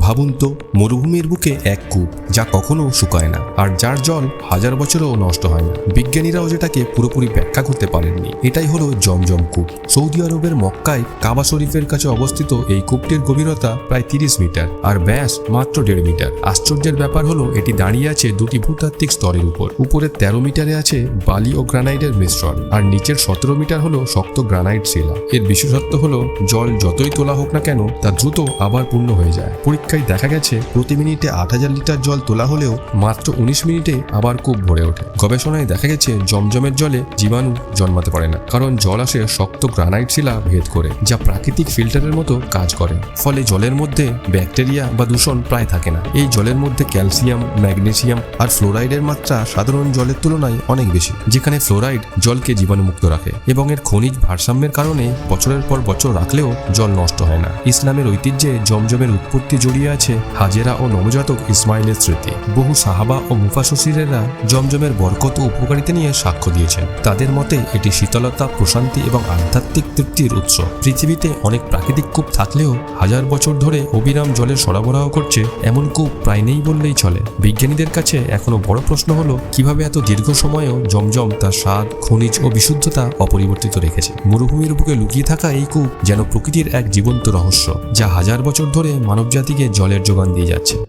ভাবুন তো, মরুভূমির বুকে এক কূপ, যা কখনো শুকায় না, আর যার জল হাজার বছরও নষ্ট হয় না। বিজ্ঞানীরাও যেটাকে পুরোপুরি ব্যাখ্যা করতে পারেননি, এটাই হলো জমজম কূপ। সৌদি আরবের মক্কায় কাবা শরীফের কাছে অবস্থিত এই কূপটির গভীরতা প্রায় তিরিশ মিটার, আর ব্যাস মাত্র দেড় মিটার। আশ্চর্যের ব্যাপার হলো, এটি দাঁড়িয়ে আছে দুটি ভূতাত্ত্বিক স্তরের উপর। উপরে তেরো মিটারে আছে বালি ও গ্রানাইটের মিশ্রণ, আর নিচের সতেরো মিটার হলো শক্ত গ্রানাইট শিলা। এর বিশেষত্ব হলো, জল যতই তোলা হোক না কেন, তা দ্রুত আবার পূর্ণ হয়ে যায়। পরীক্ষায় দেখা গেছে, প্রতি মিনিটে আট হাজার লিটার জল তোলা হলেও মাত্র উনিশ মিনিটে আবার কূপ ভরে ওঠে। গবেষণায় দেখা গেছে, জমজমের জলে জীবাণু জন্মাতে পারে না, কারণ জল আসে শক্ত গ্রানাইট শিলা ভেদ করে, যা প্রাকৃতিক ফিল্টারের মতো কাজ করে। ফলে জলের মধ্যে ব্যাকটেরিয়া বা দূষণ প্রায় থাকে না। এই জলের মধ্যে ক্যালসিয়াম, ম্যাগনেসিয়াম আর ফ্লোরাইডের মাত্রা সাধারণ জলের তুলনায় অনেক বেশি, যেখানে ফ্লোরাইড জলকে জীবাণুমুক্ত রাখে এবং এর খনিজ ভারসাম্যের কারণে বছরের পর বছর রাখলেও জল নষ্ট হয় না। ইসলামের ঐতিহ্যে জমজমের উৎপত্তি জড়িয়ে আছে হাজেরা ও নবজাতক ইসমাইলের স্মৃতি। বহু সাহাবা ও মুফাসসিরেরা জমজমের বরকত ও উপকারিতা নিয়ে সাক্ষ্য দিয়েছেন। তাদের মতে, এটি শীতলতা, প্রশান্তি এবং আধ্যাত্মিক তৃপ্তির উৎস। পৃথিবীতে অনেক প্রাকৃতিক কূপ থাকলেও হাজার বছর ধরে অবিরাম জলের সরবরাহ করছে এমন কূপ প্রায় নেই বললেই চলে। বিজ্ঞানীদের কাছে এখনও বড় প্রশ্ন হলো, কীভাবে এত দীর্ঘ সময়েও জমজম তার স্বাদ, খনিজ ও বিশুদ্ধতা অপরিবর্তিত রেখেছে? মরুভূমির বুকে লুকিয়ে থাকা এই কূপ যেন প্রকৃতির এক জীবন্ত রহস্য, যা হাজার বছর ধরে মানবজাতিকে জলের যোগান দিয়ে যাচ্ছে।